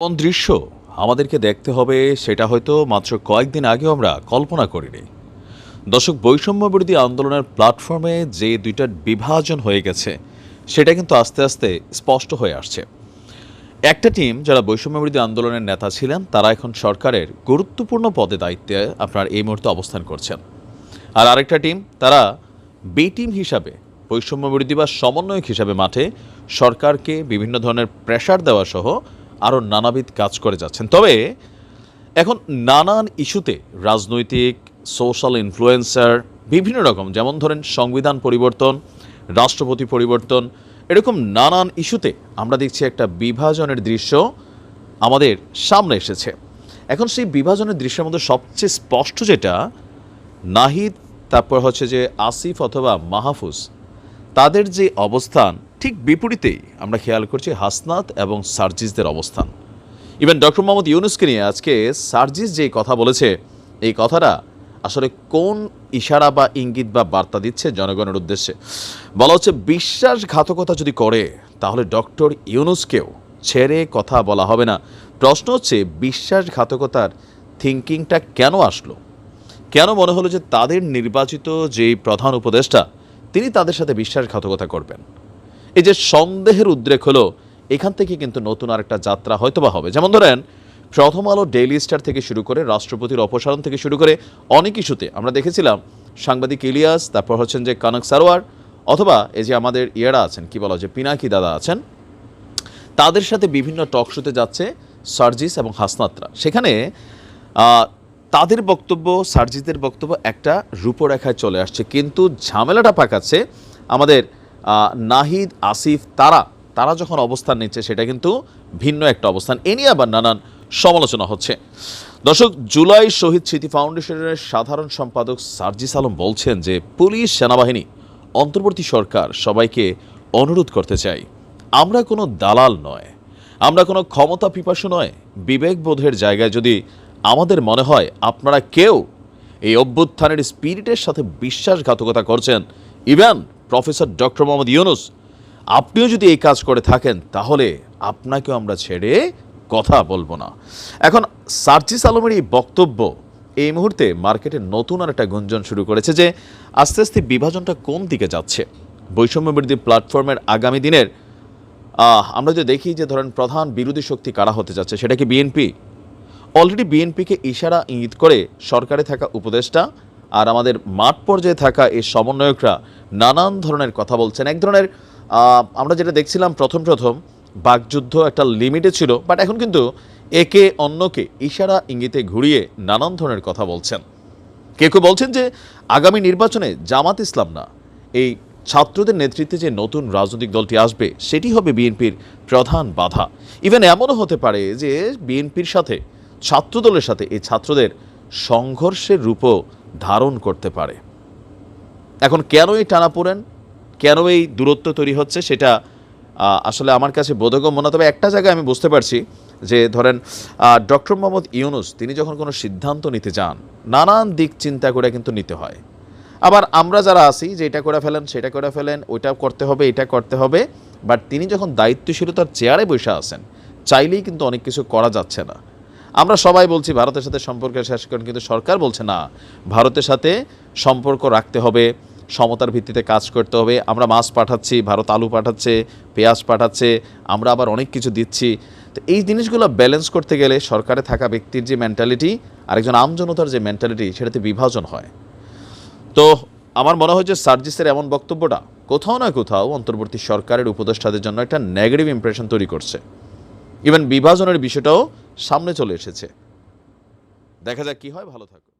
কোন দৃশ্য আমাদেরকে দেখতে হবে সেটা হয়তো মাত্র কয়েকদিন আগেও আমরা কল্পনা করিনি। দর্শক, বৈষম্য বিরোধী আন্দোলনের প্ল্যাটফর্মে যে দুইটা বিভাজন হয়ে গেছে, সেটা কিন্তু আস্তে আস্তে স্পষ্ট হয়ে আসছে। একটা টিম যারা বৈষম্য বিরোধী আন্দোলনের নেতা ছিলেন, তারা এখন সরকারের গুরুত্বপূর্ণ পদে দায়িত্বে আপনার এই মুহূর্তে অবস্থান করছেন। আর আরেকটা টিম, তারা বি টিম হিসাবে, বৈষম্য বিরোধী বা সমন্বয়ক হিসাবে মাঠে সরকারকে বিভিন্ন ধরনের প্রেশার দেওয়া সহ আরও নানাবিধ কাজ করে যাচ্ছেন। তবে এখন নানান ইস্যুতে রাজনৈতিক, সোশ্যাল ইনফ্লুয়েন্সার, বিভিন্ন রকম, যেমন ধরেন সংবিধান পরিবর্তন, রাষ্ট্রপতি পরিবর্তন, এরকম নানান ইস্যুতে আমরা দেখছি একটা বিভাজনের দৃশ্য আমাদের সামনে এসেছে। এখন সেই বিভাজনের দৃশ্যের মধ্যে সবচেয়ে স্পষ্ট যেটা, নাহিদ, তারপর হচ্ছে যে আসিফ অথবা মাহফুজ, তাদের যে অবস্থান ঠিক বিপরীতেই আমরা খেয়াল করছি হাসনাত এবং সার্জিসদের অবস্থান। ইভেন ডক্টর মোহাম্মদ ইউনুসকে নিয়ে আজকে সার্জিস যে কথা বলেছে, এই কথাটা আসলে কোন ইশারা বা ইঙ্গিত বা বার্তা দিচ্ছে জনগণের উদ্দেশ্যে? বলা হচ্ছে বিশ্বাসঘাতকতা যদি করে, তাহলে ডক্টর ইউনুসকেও ছেড়ে কথা বলা হবে না। প্রশ্ন হচ্ছে, বিশ্বাসঘাতকতার থিঙ্কিংটা কেন আসলো? কেন মনে হলো যে তাদের নির্বাচিত যেই প্রধান উপদেষ্টা, তিনি তাদের সাথে বিশ্বাসঘাতকতা করবেন? এই যে সন্দেহের উদ্রেক হলো, এখান থেকে কিন্তু নতুন আরেকটা যাত্রা হয়তোবা হবে। যেমন ধরেন, প্রথম আলো ডেইলি স্টার থেকে শুরু করে, রাষ্ট্রপতির অপসারণ থেকে শুরু করে অনেক ইস্যুতে আমরা দেখেছিলাম, সাংবাদিক ইলিয়াস, তারপর হচ্ছেন যে কানক সারোয়ার, অথবা এই যে আমাদের ইয়েরা আছেন, কি বলা যে পিনাকি দাদা আছেন, তাদের সাথে বিভিন্ন টক শোতে যাচ্ছে সার্জিস এবং হাসনাতরা। সেখানে তাদের বক্তব্য, সার্জিসদের বক্তব্য একটা রূপরেখায় চলে আসছে। কিন্তু ঝামেলাটা পাকাচ্ছে আমাদের নাহিদ, আসিফ, তারা তারা যখন অবস্থান নিচ্ছে, সেটা কিন্তু ভিন্ন একটা অবস্থান। এ নিয়ে আবার নানান সমালোচনা হচ্ছে। দর্শক, জুলাই শহীদ স্মৃতি ফাউন্ডেশনের সাধারণ সম্পাদক সার্জিস আলম বলছেন যে, পুলিশ, সেনাবাহিনী, অন্তর্বর্তী সরকার সবাইকে অনুরোধ করতে চাই। আমরা কোনো দালাল নয়। আমরা কোনো ক্ষমতা পিপাসু নয়। বিবেকবোধের জায়গায় যদি আমাদের মনে হয়, আপনারা কেউ এই অভ্যুত্থানের স্পিরিটের সাথে বিশ্বাসঘাতকতা করছেন even, professor doctor Mohammad Yunus, আপনিও যদি এই কাজ করে থাকেন, তাহলে আপনাকেও আমরা ছেড়ে কথা বলব না। এখন, সার্জিস আলমের এই বক্তব্য এই মুহূর্তে মার্কেটে নতুন আর একটা গুঞ্জন শুরু করেছে যে, আস্তে আস্তে বিভাজনটা কোন দিকে যাচ্ছে? বৈষম্য বিরোধী প্ল্যাটফর্মের আগামী দিনের আমরা যদি দেখি যে ধরেন প্রধান বিরোধী শক্তি কারা হতে যাচ্ছে, সেটা কি বিএনপি? অলরেডি বিএনপিকে ইশারা ইঙ্গিত করে সরকারে থাকা উপদেষ্টা আর আমাদের মাঠ পর্যায়ে থাকা এই সমন্বয়করা নানান ধরনের কথা বলছেন। এক ধরনের আমরা যেটা দেখছিলাম প্রথম প্রথম, বাকযুদ্ধ একটা লিমিটে ছিল, বাট এখন কিন্তু একে অন্যকে ইশারা ইঙ্গিতে ঘুরিয়ে নানান ধরনের কথা বলছেন। কেউ কেউ বলছেন যে আগামী নির্বাচনে জামাত ইসলাম না। এই ছাত্রদের নেতৃত্বে যে নতুন রাজনৈতিক দলটি আসবে, সেটি হবে বিএনপির প্রধান বাধা। ইভেন এমনও হতে পারে যে বিএনপির সাথে, ছাত্রদলের সাথে এই ছাত্রদের সংঘর্ষের রূপও ধারণ করতে পারে। এখন কেন এই টানাপোড়েন কেন এই দূরত্ব তৈরি হচ্ছে? সেটা আসলে আমার কাছে বোধগম্য না, তবে একটা জায়গায় আমি বুঝতে পারছি যে, ধরেন ডক্টর মোহাম্মদ ইউনুস, তিনি যখন কোনো সিদ্ধান্ত নিতে যান, নানান দিক চিন্তা করে কিন্তু নিতে হয়। আবার আমরা যারা আছি যে, এটা করে ফেলেন, সেটা করে ফেলেন, ওইটা করতে হবে, এটা করতে হবে, বাট তিনি যখন দায়িত্বশীলতার চেয়ারে বসে আছেন, চাইলেই কিন্তু অনেক কিছু করা যাচ্ছে না। আমরা সবাই বলছি ভারতের সাথে সম্পর্ক শেষ করেন, কিন্তু সরকার বলছে না। ভারতের সাথে সম্পর্ক রাখতে হবে, সমতার ভিত্তিতে কাজ করতে হবে। আমরা মাছ পাঠাচ্ছি, ভারত আলু পাঠাচ্ছে, পেঁয়াজ পাঠাচ্ছে, আমরা আবার অনেক কিছু দিচ্ছি। তো এই জিনিসগুলো ব্যালেন্স করতে গেলে সরকারে থাকা ব্যক্তির যে মেন্টালিটি আরেকজন আমজনতার যে মেন্টালিটি সেটাতে বিভাজন হয়। তো আমার মনে হয় যে সার্জিসের এমন বক্তব্যটা কোথাও না কোথাও অন্তর্বর্তী সরকারের উপদেষ্টাদের জন্য একটা নেগেটিভ ইমপ্রেশন তৈরি করছে। ইভেন বিভাজনের বিষয়টাও সামনে চলে এসেছে। দেখা যাক কি হয় ভালো থাকো